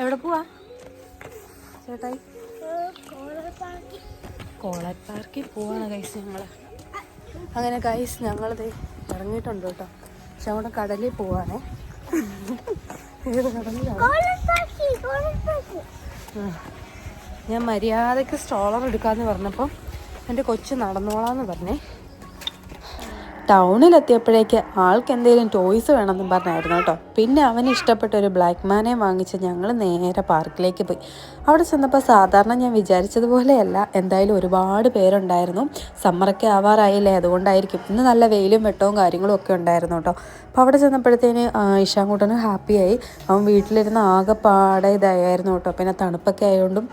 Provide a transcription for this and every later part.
എവിടെ പോവാ? ചേട്ടായി. കോളേജ് പാർക്കിൽ പോവാണ് കൈസ് ഞങ്ങൾ അങ്ങനെ കൈസ് ഞങ്ങളത് ഇറങ്ങിയിട്ടുണ്ട് കേട്ടോ. പക്ഷെ അവിടെ കടലിൽ പോവാണേ. ഞാൻ മര്യാദയ്ക്ക് സ്ട്രോളർ എടുക്കാന്ന് പറഞ്ഞപ്പം എന്റെ കൊച്ചു നടന്നോളാന്ന് പറഞ്ഞേ. ടൗണിലെത്തിയപ്പോഴേക്ക് ആൾക്ക് എന്തെങ്കിലും ടോയ്സ് വേണമെന്നും പറഞ്ഞായിരുന്നു കേട്ടോ. പിന്നെ അവന് ഇഷ്ടപ്പെട്ട ഒരു ബ്ലാക്ക് മാനെ വാങ്ങിച്ച് ഞങ്ങൾ നേരെ പാർക്കിലേക്ക് പോയി. അവിടെ ചെന്നപ്പോൾ സാധാരണ ഞാൻ വിചാരിച്ചതുപോലെയല്ല എന്തായാലും ഒരുപാട് പേരുണ്ടായിരുന്നു. സമ്മറൊക്കെ ആവാറായില്ലേ അതുകൊണ്ടായിരിക്കും. ഇന്ന് നല്ല വെയിലും വെട്ടവും കാര്യങ്ങളും ഒക്കെ ഉണ്ടായിരുന്നു കേട്ടോ. അപ്പോൾ അവിടെ ചെന്നപ്പോഴത്തേന് ഇഷാങ്കൂട്ടന് ഹാപ്പിയായി അവൻ വീട്ടിലിരുന്ന് ആകെ പാടെ ഇതായിരുന്നു കേട്ടോ. പിന്നെ തണുപ്പൊക്കെ ആയതുകൊണ്ടും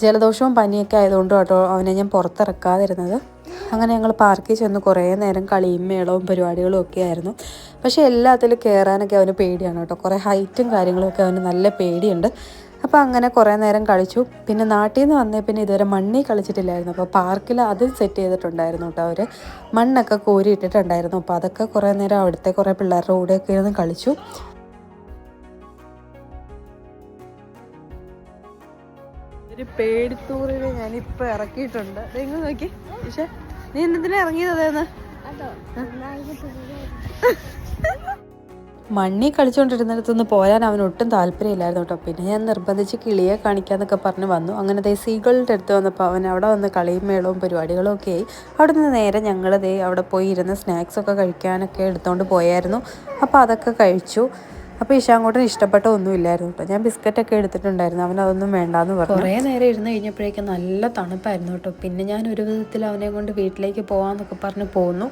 ജലദോഷവും പനിയൊക്കെ ആയതുകൊണ്ടും കേട്ടോ അവനെ ഞാൻ പുറത്തിറക്കാതിരുന്നത്. അങ്ങനെ ഞങ്ങൾ പാർക്കിൽ ചെന്ന് കുറേ നേരം കളിയും മേളവും പരിപാടികളും ഒക്കെ ആയിരുന്നു. പക്ഷേ എല്ലാത്തിലും കയറാനൊക്കെ അവന് പേടിയാണ് കേട്ടോ. കുറേ ഹൈറ്റും കാര്യങ്ങളൊക്കെ അവന് നല്ല പേടിയുണ്ട്. അപ്പോൾ അങ്ങനെ കുറേ നേരം കളിച്ചു. പിന്നെ നാട്ടിൽ നിന്ന് വന്നേ പിന്നെ ഇതുവരെ മണ്ണിൽ കളിച്ചിട്ടില്ലായിരുന്നു. അപ്പോൾ പാർക്കിൽ അത് സെറ്റ് ചെയ്തിട്ടുണ്ടായിരുന്നു കേട്ടോ അവർ മണ്ണൊക്കെ കോരി ഇട്ടിട്ടുണ്ടായിരുന്നു. അപ്പോൾ അതൊക്കെ കുറേ നേരം അവിടുത്തെ കുറേ പിള്ളേരുടെ കൂടെയൊക്കെ ഇരുന്ന് കളിച്ചു. ഒരു പേടിത്തൂറിനെ ഞാനിപ്പോൾ ഇറക്കിയിട്ടുണ്ട്. നിങ്ങൾ നോക്കി. പക്ഷെ നീ എന്തിനാ ഇറങ്ങിയത് അതേന്ന്? മണ്ണി കളിച്ചുകൊണ്ടിരുന്നിടത്തുനിന്ന് പോരാൻ അവന് ഒട്ടും താല്പര്യമില്ലായിരുന്നു കേട്ടോ. പിന്നെ ഞാൻ നിർബന്ധിച്ച് കിളിയെ കാണിക്കാന്നൊക്കെ പറഞ്ഞ് വന്നു. അങ്ങനെ ദേ സീകളുടെ അടുത്ത് വന്നപ്പോൾ അവൻ അവിടെ വന്ന് കളിയും മേളവും പരിപാടികളും ഒക്കെ ആയി. അവിടെ നിന്ന് നേരെ ഞങ്ങൾ ദേ അവിടെ പോയി ഇരുന്ന് സ്നാക്സൊക്കെ കഴിക്കാനൊക്കെ എടുത്തുകൊണ്ട് പോയായിരുന്നു. അപ്പോൾ അതൊക്കെ കഴിച്ചു. അപ്പോൾ ഇഷാങ്കോട്ടന് ഇഷ്ടപ്പെട്ട ഒന്നുമില്ലായിരുന്നു കേട്ടോ. ഞാൻ ബിസ്ക്കറ്റൊക്കെ എടുത്തിട്ടുണ്ടായിരുന്നു. അവൻ അതൊന്നും വേണ്ടാന്ന് പറഞ്ഞു. കുറേ നേരം ഇരുന്ന് കഴിഞ്ഞപ്പോഴേക്കും നല്ല തണുപ്പായിരുന്നു കേട്ടോ. പിന്നെ ഞാൻ ഒരു വിധത്തിൽ അവനെ കൊണ്ട് വീട്ടിലേക്ക് പോകാമെന്നൊക്കെ പറഞ്ഞ് പോന്നു.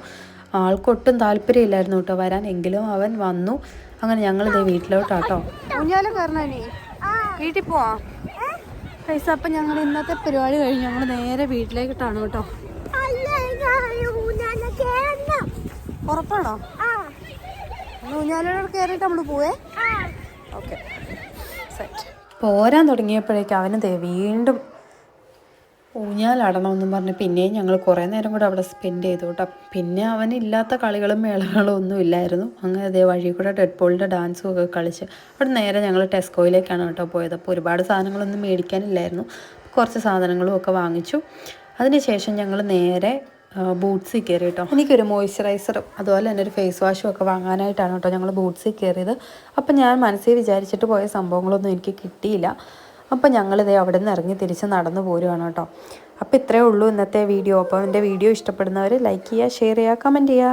ആൾക്കൊട്ടും താല്പര്യമില്ലായിരുന്നു കേട്ടോ വരാൻ. എങ്കിലും അവൻ വന്നു. അങ്ങനെ ഞങ്ങൾ ഇതേ വീട്ടിലോട്ടാട്ടോ. വീട്ടിൽ പോവാം? പൈസ അപ്പം ഞങ്ങൾ ഇന്നത്തെ പരിപാടി കഴിഞ്ഞ് ഞങ്ങൾ നേരെ വീട്ടിലേക്കിട്ടാണ് കേട്ടോ. ഉറപ്പാണോ? ഊഞ്ഞാലോട് കയറിയിട്ട് നമ്മൾ പോവേ? ഓക്കെ. സെറ്റ്. പോരാൻ തുടങ്ങിയപ്പോഴേക്കും അവന് ദേ വീണ്ടും ഊഞ്ഞാലാടണമെന്നും പറഞ്ഞ് പിന്നെയും ഞങ്ങൾ കുറേ നേരം കൂടെ അവിടെ സ്പെൻഡ് ചെയ്തു കേട്ടോ. പിന്നെ അവനില്ലാത്ത കളികളും മേളകളും ഒന്നും ഇല്ലായിരുന്നു. അങ്ങനെ അതേ വഴി കൂടെ ഡെഡ് പോളിന്റെ ഡാൻസും ഒക്കെ കളിച്ച് അവിടെ നേരെ ഞങ്ങൾ ടെസ്കോയിലേക്കാണ് കേട്ടോ പോയത്. അപ്പോൾ ഒരുപാട് സാധനങ്ങളൊന്നും മേടിക്കാനില്ലായിരുന്നു. കുറച്ച് സാധനങ്ങളും ഒക്കെ വാങ്ങിച്ചു. അതിനുശേഷം ഞങ്ങൾ നേരെ ബൂട്ട്സിൽ കയറി കേട്ടോ എനിക്കൊരു മോയ്സ്ചറൈസറും അതുപോലെ തന്നെ ഒരു ഫേസ് വാഷും ഒക്കെ വാങ്ങാനായിട്ടാണ് കേട്ടോ ഞങ്ങൾ ബൂട്ട്സിൽ കയറിയത്. അപ്പം ഞാൻ മനസ്സിൽ വിചാരിച്ചിട്ട് പോയ സംഭവങ്ങളൊന്നും എനിക്ക് കിട്ടിയില്ല. അപ്പം ഞങ്ങളിതേ അവിടെ നിന്ന് ഇറങ്ങി തിരിച്ച് നടന്നു പോരുവാണ് കേട്ടോ. അപ്പോൾ ഇത്രയേ ഉള്ളൂ ഇന്നത്തെ വീഡിയോ. അപ്പോൾ എന്റെ വീഡിയോ ഇഷ്ടപ്പെടുന്നവർ ലൈക്ക് ചെയ്യുക ഷെയർ ചെയ്യുക കമന്റ് ചെയ്യുക.